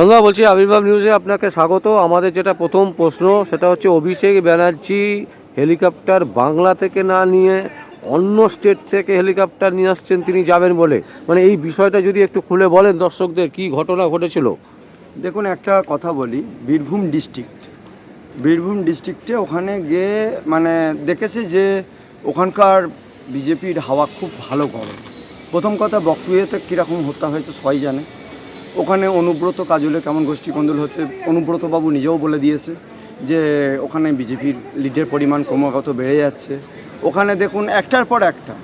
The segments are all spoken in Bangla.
সন্ধ্যা বলছি আবির্ভাব নিউজে আপনাকে স্বাগত। আমাদের যেটা প্রথম প্রশ্ন, সেটা হচ্ছে অভিষেক ব্যানার্জি হেলিকপ্টার বাংলা থেকে না নিয়ে অন্য স্টেট থেকে হেলিকপ্টার নিয়ে আসছেন, তিনি যাবেন বলে। মানে এই বিষয়টা যদি একটু খুলে বলেন দর্শকদের, কি ঘটনা ঘটেছিল? দেখুন, একটা কথা বলি। বীরভূম ডিস্ট্রিক্ট বীরভূম ডিস্ট্রিক্টে ওখানে গিয়ে মানে দেখেছে যে ওখানকার বিজেপির হাওয়া খুব ভালো গরম। প্রথম কথা বকটুয়েতে কীরকম হত্যা হয়েছে সবাই জানে। ওখানে অনুব্রত কাজলে কেমন গোষ্ঠী কন্দল হচ্ছে? অনুব্রত বাবু নিজেও বলে দিয়েছে যে, ওখানে বিজেপির লিডের পরিমাণ ক্রমাগত বেড়ে যাচ্ছে। ওখানে দেখুন, একটার পর একটা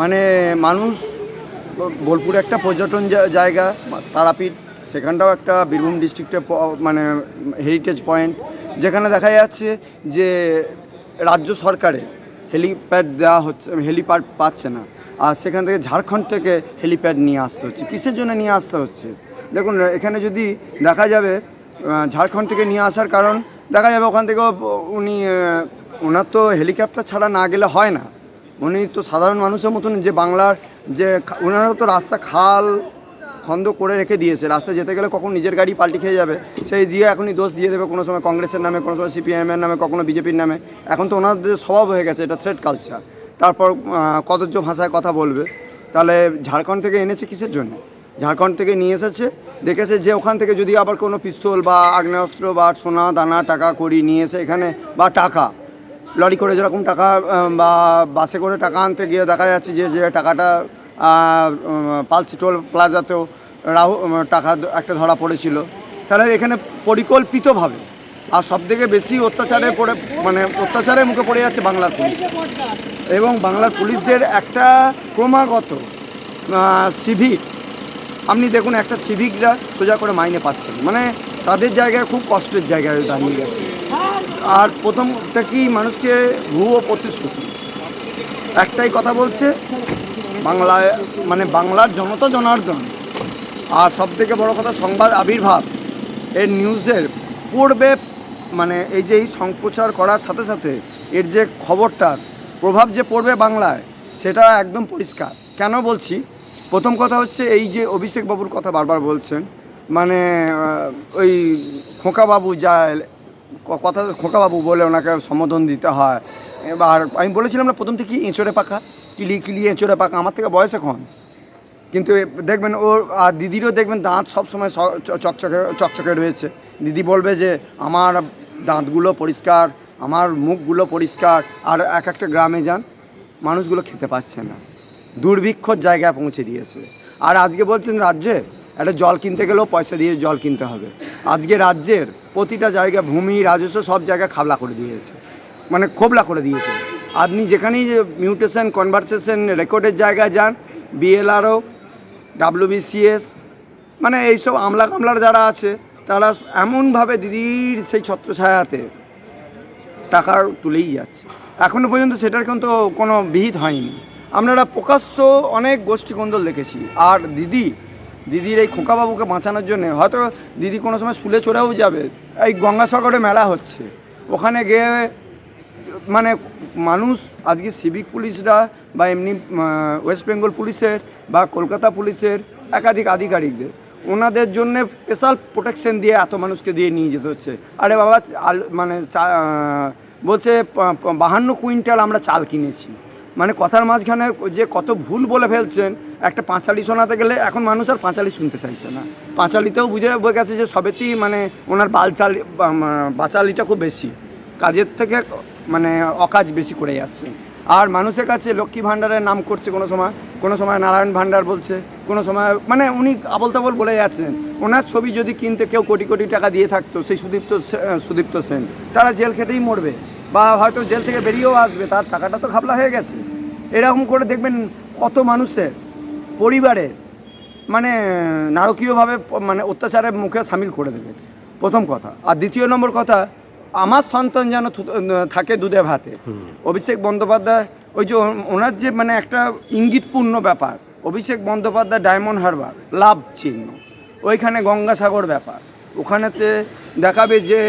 মানে মানুষ, বোলপুর একটা পর্যটন জায়গা, তারাপীঠ, সেখানটাও একটা বীরভূম ডিস্ট্রিক্টের মানে হেরিটেজ পয়েন্ট যেখানে দেখা যাচ্ছে যে, রাজ্য সরকারে হেলিপ্যাড দেওয়া হচ্ছে হেলিপ্যাড পাচ্ছে না। আর সেখান থেকে ঝাড়খণ্ড থেকে হেলিপ্যাড নিয়ে আসতে হচ্ছে। কিসের জন্য নিয়ে আসতে হচ্ছে? দেখুন, এখানে যদি দেখা যাবে ঝাড়খণ্ড থেকে নিয়ে আসার কারণ, দেখা যাবে ওখান থেকেও উনি ওনার তো হেলিকপ্টার ছাড়া না গেলে হয় না। উনি তো সাধারণ মানুষের মতন যে বাংলার যে ওনারা তো রাস্তা খাল, খন্দ করে রেখে দিয়েছে। রাস্তায় যেতে গেলে কখন নিজের গাড়ি পাল্টি খেয়ে যাবে? সেই দিয়ে এখনই দোষ দিয়ে দেবে কোনো সময় কংগ্রেসের নামে, কোনো সময় সিপিআইএমের নামে, কখনো বিজেপির নামে। এখন তো ওনাদের স্বভাব হয়ে গেছে, এটা থ্রেড কালচার তারপর কদর্য ভাষায় কথা বলবে? তাহলে ঝাড়খণ্ড থেকে এনেছে কিসের জন্য? ঝাড়খণ্ড থেকে নিয়ে এসেছে। দেখেছে যে ওখান থেকে যদি আবার কোনো পিস্তল বা আগ্নেয়াস্ত্র বা সোনা, দানা, টাকা করি নিয়ে এসে এখানে বা টাকা, লরি করে যেরকম টাকা বা বাসে করে টাকা আনতে গিয়ে দেখা যাচ্ছে যে যে টাকাটা পালসি টোল প্লাজাতেও রাহু টাকা একটা ধরা পড়েছিল। তাহলে এখানে পরিকল্পিতভাবে, আর সবথেকে বেশি অত্যাচারে পড়ে মানে অত্যাচারের মুখে পড়ে যাচ্ছে বাংলার পুলিশ। এবং বাংলার পুলিশদের একটা ক্রমাগত সিভিক আপনি দেখুন, একটা সিভিকরা সোজা করে মাইনে পাচ্ছেন মানে তাদের জায়গায় খুব কষ্টের জায়গায় দাঁড়িয়ে গেছে। আর প্রথম থেকেই মানুষকে ভুয়ো প্রতিশ্রুতি। একটাই কথা বলছে, বাংলায় মানে বাংলার জনতা জনার্দন। আর সব থেকে বড় কথা, সংবাদ আবির্ভাব। এর নিউজের পড়বে মানে এই যে এই সংপ্রচার করার সাথে সাথে এর যে খবরটার প্রভাব যে পড়বে বাংলায়, সেটা একদম পরিষ্কার। কেন বলছি? প্রথম কথা হচ্ছে এই যে অভিষেক বাবুর কথা বারবার বলছেন মানে ওই খোকাবাবু ক- কথা খোকাবাবু বলে ওনাকে সম্বোধন দিতে হয়। এবার আমি বলেছিলাম না, প্রথম থেকে এঁচড়ে পাকা কিলি কিলি, এঁচড়ে পাকা আমার থেকে বয়স এখন। কিন্তু দেখবেন ওর, আর দিদিরও দেখবেন দাঁত সবসময় চকচকে চকচকে রয়েছে। দিদি বলবে যে, আমার দাঁতগুলো পরিষ্কার, আমার মুখগুলো পরিষ্কার, আর এক একটা গ্রামে যান, মানুষগুলো খেতে পাচ্ছে না। দুর্ভিক্ষর জায়গায় পৌঁছে দিয়েছে। আর আজকে বলছেন রাজ্যে একটা জল কিনতে গেলেও পয়সা দিয়ে জল কিনতে হবে। আজকে রাজ্যের প্রতিটা জায়গায় ভূমি, রাজস্ব সব জায়গায় খাবলা করে দিয়েছে। মানে খোবলা করে দিয়েছে। আপনি যেখানেই মিউটেশন, কনভারসেশন রেকর্ডের জায়গায় যান, বিএলআরও, ডাব্লিউবিসিএস মানে এইসব আমলা কামলার যারা আছে, তারা এমনভাবে দিদির সেই ছত্রছায়াতে টাকা তুলেই যাচ্ছে। এখনও পর্যন্ত সেটার কিন্তু কোনো বিহিত হয়নি। আপনারা প্রকাশ্য অনেক গোষ্ঠী কোন্দল দেখেছি। আর দিদি, দিদির এই খোকাবাবুকে বাঁচানোর জন্য, হয়তো দিদি কোনো সময় শুলে চড়েও যাবে। এই গঙ্গাসাগরে মেলা হচ্ছে। ওখানে গিয়ে মানে মানুষ, আজকে সিভিক পুলিশরা বা এমনি ওয়েস্ট বেঙ্গল পুলিশের বা কলকাতা পুলিশের একাধিক আধিকারিকদের, ওনাদের জন্য স্পেশাল প্রোটেকশন দিয়ে এত মানুষকে দিয়ে নিয়ে যেতে হচ্ছে। আরে বাবা মানে বলছে বাহান্ন কুইন্টাল আমরা চাল কিনেছি। মানে কথার মাঝখানে যে কত ভুল বলে ফেলছেন, একটা পাঁচালি শোনাতে গেলে এখন মানুষ আর পাঁচালি শুনতে চাইছে না। পাঁচালিতেও বুঝে বয়ে গেছে যে সবেতেই মানে ওনার বালচালি বাচালিটা খুব বেশি। কাজের থেকে মানে অকাজ বেশি করে যাচ্ছে। আর মানুষের কাছে লক্ষ্মী ভাণ্ডারের নাম করছে কোনো সময় কোনো সময় নারায়ণ ভাণ্ডার বলছে, কোনো সময় মানে উনি আবল তাবল বলে যাচ্ছেন। ওনার ছবি যদি কিনতে কেউ কোটি কোটি টাকা দিয়ে থাকতো, সেই সুদীপ্ত সুদীপ্ত সেন, তারা জেল খেটেই মরবে। বা হয়তো জেল থেকে বেরিয়েও আসবে তার টাকাটা তো খাবলা হয়ে গেছে। এরকম করে দেখবেন কত মানুষের পরিবারে মানে নারকীয়ভাবে মানে অত্যাচারের মুখে সামিল করে দেবে। প্রথম কথা। আর দ্বিতীয় নম্বর কথা আমার সন্তান যেন থাকে দুধে ভাতে। অভিষেক বন্দ্যোপাধ্যায় ওই যে ওনার যে মানে একটা ইঙ্গিতপূর্ণ ব্যাপার অভিষেক বন্দ্যোপাধ্যায় ডায়মন্ড হারবার লাভ চিহ্ন। ওইখানে গঙ্গাসাগর ব্যাপার। ওখানেতে দেখাবে যে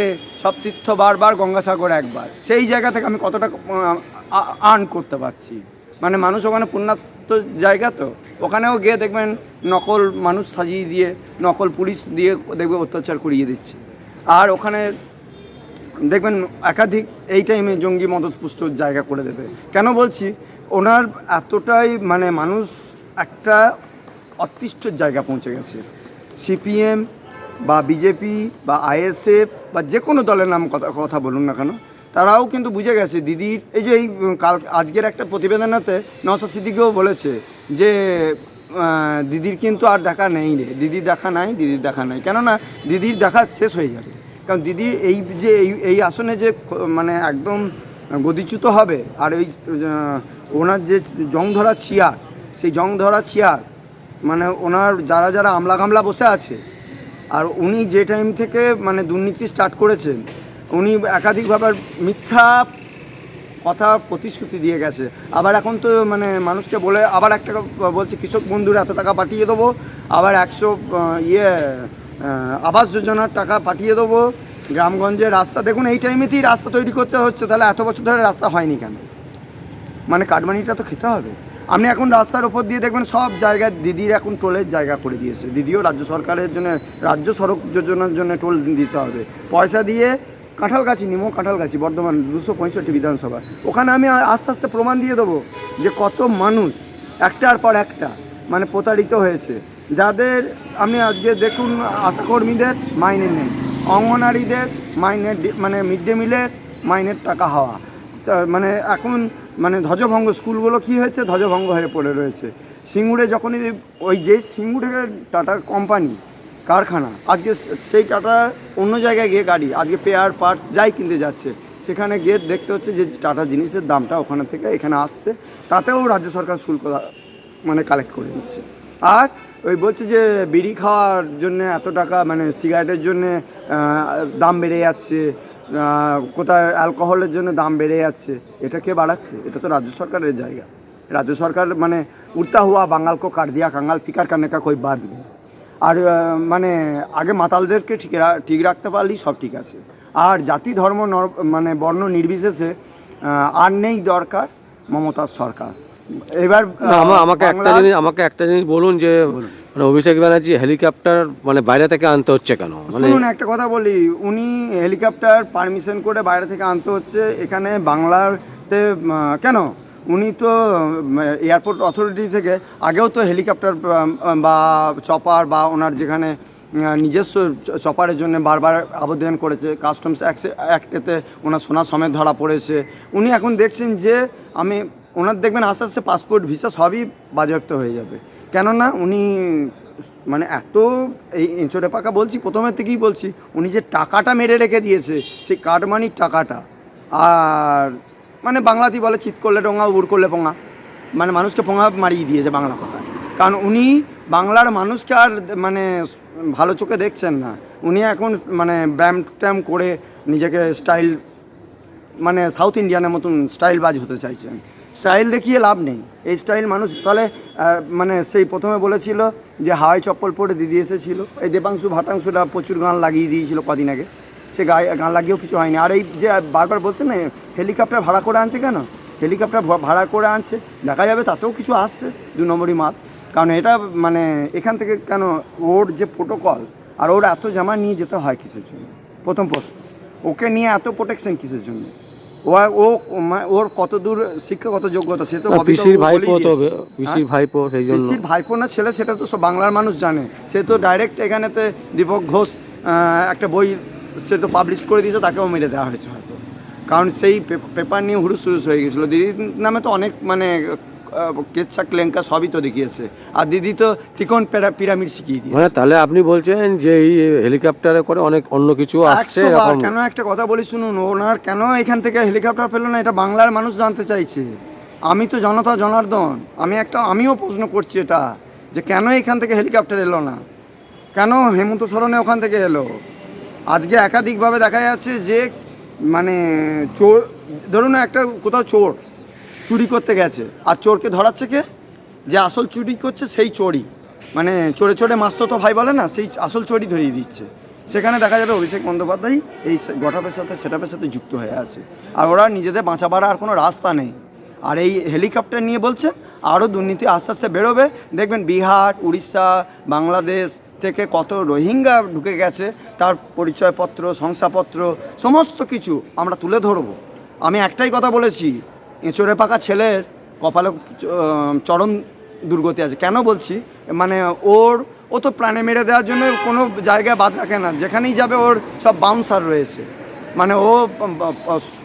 সব তীর্থ বারবার গঙ্গাসাগর একবার। সেই জায়গা থেকে আমি কতটা আর্ন করতে পারছি। মানে মানুষ ওখানে পুণ্যাত্ম জায়গা তো? ওখানেও গিয়ে দেখবেন নকল মানুষ সাজিয়ে দিয়ে, নকল পুলিশ দিয়ে দেখবে অত্যাচার করিয়ে দিচ্ছে। আর ওখানে দেখবেন একাধিক এই টাইমে জঙ্গি মদতপুষ্ট জায়গা করে দেবে। কেন বলছি? ওনার এতটাই মানে মানুষ একটা অতিষ্ঠ জায়গা পৌঁছে গেছে। সিপিএম বা বিজেপি বা আইএসএফ বা যে কোনো দলের নাম কথা কথা বলুন না কেন তারাও কিন্তু বুঝে গেছে। দিদির এই যে এই কাল আজকের একটা প্রতিবেদনাতে নসর সিদ্দিকেও বলেছে যে দিদির কিন্তু আর দেখা নেই রে। দিদির দেখা নাই দিদির দেখা নাই। কেননা দিদির দেখা শেষ হয়ে যাবে। কারণ দিদি এই যে এই এই আসনে যে মানে একদম গদিচ্যুত হবে আর আহ, ওনার যে জং ধরা চেয়ার সেই জং ধরা চেয়ার মানে ওনার যারা যারা আমলা গামলা বসে আছে আর উনি যে টাইম থেকে মানে দুর্নীতি স্টার্ট করেছেন, উনি একাধিকভাবে মিথ্যা কথা প্রতিশ্রুতি দিয়ে গেছে। আবার এখন তো মানে মানুষকে বলে, আবার একটা বলছে, কৃষক বন্ধুর এত টাকা পাঠিয়ে দেবো, আবার একশো ইয়ে আবাস যোজনার টাকা পাঠিয়ে দেবো। গ্রামগঞ্জে রাস্তা, দেখুন এই টাইমেতেই রাস্তা তৈরি করতে হচ্ছে, তাহলে এত বছর ধরে রাস্তা হয়নি কেন? মানে কাটমানিটা তো খেতে হবে। আপনি এখন রাস্তার ওপর দিয়ে দেখবেন সব জায়গায় দিদির এখন টোলের জায়গা করে দিয়েছে। দিদিও রাজ্য সরকারের জন্য, রাজ্য সড়ক যোজনার জন্য টোল দিতে হবে। পয়সা দিয়ে কাঁঠালগাছি, নিমো কাঁঠালগাছি, বর্ধমান দুশো পঁয়ষট্টি বিধানসভা। ওখানে আমি আস্তে আস্তে প্রমাণ দিয়ে দেবো যে কত মানুষ একটার পর একটা মানে প্রতারিত হয়েছে। যাদের আপনি আজকে দেখুন, আশাকর্মীদের মাইনে নেই। অঙ্গনারীদের মাইনের মানে মিড ডে মিলের মাইনের টাকা হওয়া। মানে এখন মানে ধ্বজভঙ্গ স্কুলগুলো কি হয়েছে? ধ্বজভঙ্গ হয়ে পড়ে রয়েছে। সিঙ্গুরে যখনই ওই যে সিঙ্গুরের টাটা কোম্পানি, কারখানা, আজকে সেই টাটা অন্য জায়গায় গিয়ে গাড়ি, আজকে পেয়ার পার্টস যাই কিনতে যাচ্ছে, সেখানে গিয়ে দেখতে হচ্ছে যে টাটা জিনিসের দামটা ওখানে থেকে এখানে আসছে, তাতেও রাজ্য সরকার শুল্ক মানে কালেক্ট করে দিচ্ছে। আর ওই বলছে যে বিড়ি খাওয়ার জন্য এত টাকা মানে সিগারেটের জন্য দাম বেড়ে যাচ্ছে কোথায় অ্যালকোহলের জন্য দাম বেড়ে যাচ্ছে, এটা কে বাড়াচ্ছে? এটা তো রাজ্য সরকারের জায়গা। রাজ্য সরকার মানে উঠতা হুয়া বাঙাল কো কাট দিয়া কাঙ্গাল ফিকার কানে কা কই বাদ নেই। আর মানে আগে মাতালদেরকে ঠিক ঠিক রাখতে পারলেই সব ঠিক আছে। আর জাতি ধর্ম মানে বর্ণ নির্বিশেষে আর নেই দরকার মমতার সরকার। এবার আমাকে একটা জিনিস আমাকে একটা জিনিস বলুন যে মানে অভিষেক ব্যানার্জি হেলিকপ্টার মানে বাইরে থেকে আনতে হচ্ছে কেন? মানে শুনুন একটা কথা বলি উনি হেলিকপ্টার পারমিশন করে বাইরে থেকে আনতে হচ্ছে এখানে বাংলাতে কেন? উনি তো এয়ারপোর্ট অথরিটি থেকে আগেও তো হেলিকপ্টার বা চপার বা ওনার যেখানে নিজস্ব চপারের জন্য বারবার আবেদন করেছে কাস্টমস অ্যাক্টেতে ওনার সোনা সমেত ধরা পড়েছে। উনি এখন দেখছেন যে আমি ওনার দেখবেন আস্তে আস্তে পাসপোর্ট ভিসা সবই বাজেয়াপ্ত হয়ে যাবে। কেননা উনি মানে এত এই এঁচড়ে পাকা বলছি প্রথমের থেকেই বলছি, উনি যে টাকাটা মেরে রেখে দিয়েছে, সেই কাটমানির টাকাটা? আর মানে বাংলাতেই বলে, চিত করলে ডোঙা, উড় করলে পোঙা। মানে মানুষকে পোঙা মারিয়ে দিয়েছে বাংলা কথা। কারণ উনি বাংলার মানুষকে আর মানে ভালো চোখে দেখছেন না। উনি এখন মানে ব্যায়াম ট্যাম করে নিজেকে স্টাইল মানে সাউথ ইন্ডিয়ানের মতন স্টাইল বাজ হতে চাইছেন। স্টাইল দেখিয়ে লাভ নেই। এই স্টাইল মানুষ, তাহলে মানে সেই প্রথমে বলেছিল যে হাওয়াই চপ্পল পরে দিদি এসেছিল। এই দেবাংশু, ভাটাংশুরা প্রচুর গান লাগিয়ে দিয়েছিল কদিন আগে। সে গায়ে, গান লাগিয়েও কিছু হয়নি। আর এই যে বারবার বলছে না, হেলিকপ্টার ভাড়া করে আনছে কেন? হেলিকপ্টার ভাড়া করে আনছে। দেখা যাবে তাতেও কিছু আসছে দু নম্বরই মাল। কারণ এটা মানে এখান থেকে কেন, ওর যে প্রোটোকল আর ওর এত জামা নিয়ে যেতে হয় কিসের জন্য? প্রথম প্রশ্ন। ওকে নিয়ে এত প্রোটেকশন কিসের জন্য? ও ও ওর কত দূর শিক্ষাগত যোগ্যতা সে তো পিসির ভাইপো তো পিসির ভাইপো সেই জন্য। পিসির ভাইপো না ছেলে সেটা তো সব বাংলার মানুষ জানে। সে তো ডাইরেক্ট এখানেতে দীপক ঘোষ আহ, একটা বই সে তো পাবলিশ করে দিয়েছে তাকেও মেরে দেওয়া হয়েছে হয়তো। কারণ সেই পেপার নিয়ে হুড়ুস হুড়ুস হয়ে গেছিল। দিদির নামে তো অনেক মানে কেচ্ছা ক্লেঙ্কা সবই তো দেখিয়েছে। আর দিদি তো ত্রিকোণ প্যারা- পিরামিড শিখিয়ে দিয়েছে। মানে তাহলে আপনি বলছেন যে এই হেলিকপ্টারে করে অনেক অন্য কিছু আসছে কেন একটা কথা বলি শুনুন ওনার কেন এখান থেকে হেলিকপ্টার পেল না? এটা বাংলার মানুষ জানতে চাইছে। আমি তো জনতা জনার্দন। আমি একটা আমিও প্রশ্ন করছি এটা যে কেন এখান থেকে হেলিকপ্টার এলো না? কেন হেমন্ত সরণে ওখান থেকে এলো? আজকে একাধিকভাবে দেখা যাচ্ছে যে মানে চোর ধরুন একটা কোথাও চোর চুরি করতে গেছে। আর চোরকে ধরাচ্ছে কে? যে আসল চুরি করছে সেই চোরই। মানে চোরে চোরে মাস্তো তো ভাই বলে না, সেই আসল চোরই ধরিয়ে দিচ্ছে। সেখানে দেখা যাবে অভিষেক বন্দ্যোপাধ্যায় এই গঠপের সাথে সেটাপের সাথে যুক্ত হয়ে আছে। আর ওরা নিজেদের বাঁচাবার আর কোনো রাস্তা নেই। আর এই হেলিকপ্টার নিয়ে বলছে, আরও দুর্নীতি আস্তে আস্তে বেরোবে। দেখবেন বিহার, উড়িষ্যা, বাংলাদেশ থেকে কত রোহিঙ্গা ঢুকে গেছে, তার পরিচয়পত্র, শংসাপত্র, সমস্ত কিছু আমরা তুলে ধরবো। আমি একটাই কথা বলেছি এঁচড়ে পাকা ছেলের কপালে চরম দুর্গতি আছে। কেন বলছি? মানে ওর, ও তো প্রাণে মেরে দেওয়ার জন্য কোনো জায়গায় বাদ রাখে না। যেখানেই যাবে ওর সব বাউন্সার রয়েছে। মানে ও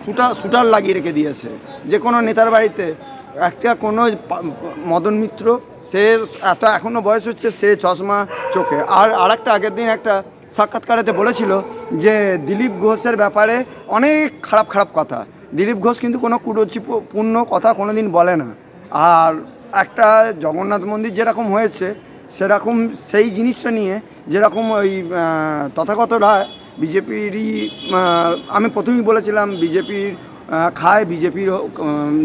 শুটার শুটার লাগিয়ে রেখে দিয়েছে। যে কোনো নেতার বাড়িতে। একটা কোনো মদন মিত্র, সে এত এখনও বয়স হচ্ছে, সে চশমা চোখে। আর আরেকটা আগের দিন একটা সাক্ষাৎকারেতে বলেছিল যে, দিলীপ ঘোষের ব্যাপারে অনেক খারাপ খারাপ কথা। দিলীপ ঘোষ কিন্তু কোনো কুরুচিপূর্ণ কথা কোনো দিন বলে না। আর একটা জগন্নাথ মন্দির যেরকম হয়েছে, সেরকম সেই জিনিসটা নিয়ে যেরকম ওই তথাগত রায় বিজেপিরই আমি প্রথমেই বলেছিলাম বিজেপির খায়, বিজেপির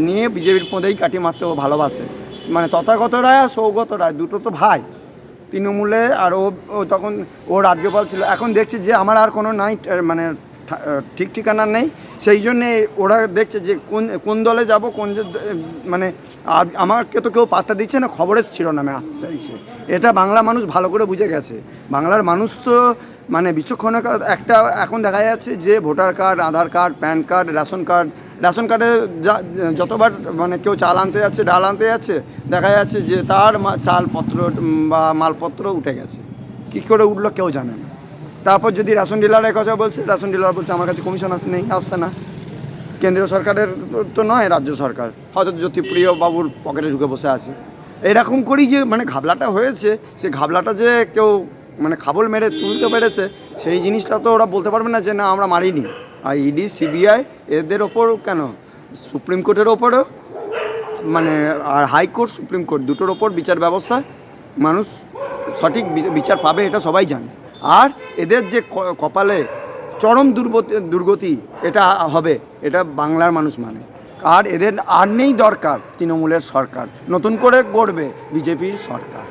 নিয়ে বিজেপির পদেই কাটি মারতে ও ভালোবাসে। মানে তথাগত রায় আর সৌগত রায়, দুটো তো ভাই। তৃণমূলে আর ও তখন ও রাজ্যপাল ছিল। এখন দেখছে যে আমার আর কোনো নাই মানে ঠিক ঠিকানা নেই। সেই জন্যে ওরা দেখছে যে কোন কোন দলে যাব, কোন যে মানে আমাকে তো কেউ পাত্তা দিচ্ছে না খবরের শিরোনামে আসতে চাইছে এটা বাংলা মানুষ ভালো করে বুঝে গেছে। বাংলার মানুষ তো মানে বিচক্ষণ একটা এখন দেখা যাচ্ছে যে voter card, Aadhaar card, PAN card, ration card, ration কার্ডে যা, যতবার মানে কেউ চাল আনতে যাচ্ছে, ডাল আনতে যাচ্ছে, দেখা যাচ্ছে যে তার চালপত্র বা মালপত্র উঠে গেছে। কী করে উঠল কেউ জানে না। তারপর যদি রেশন ডিলারের কথা বলছে, রেশন ডিলার বলছে, আমার কাছে কমিশন আসে নেই, আসছে না। কেন্দ্রীয় সরকারের তো- নয়, রাজ্য সরকার। হয়তো জ্যোতিপ্রিয় বাবুর পকেটে ঢুকে বসে আছে। এরকম করেই যে মানে ঘাবলাটা হয়েছে, সে ঘাবলাটা যে কেউ মানে খাবল মেরে তুলতে পেরেছে, সেই জিনিসটা তো ওরা বলতে পারবে না যে, না, আমরা মারিনি। আর ইডি, সিবিআই এদের ওপর কেন? সুপ্রিম কোর্টের ওপরেও? মানে আর হাইকোর্ট সুপ্রিম কোর্ট, দুটোর ওপর বিচার ব্যবস্থা মানুষ সঠিক বিচার পাবে, এটা সবাই জানে। আর এদের যে কপালে চরম দুর্গতি দুর্গতি, এটা হবে, এটা বাংলার মানুষ মানে। আর এদের আর নেই দরকার তৃণমূলের সরকার। নতুন করে গড়বে বিজেপির সরকার।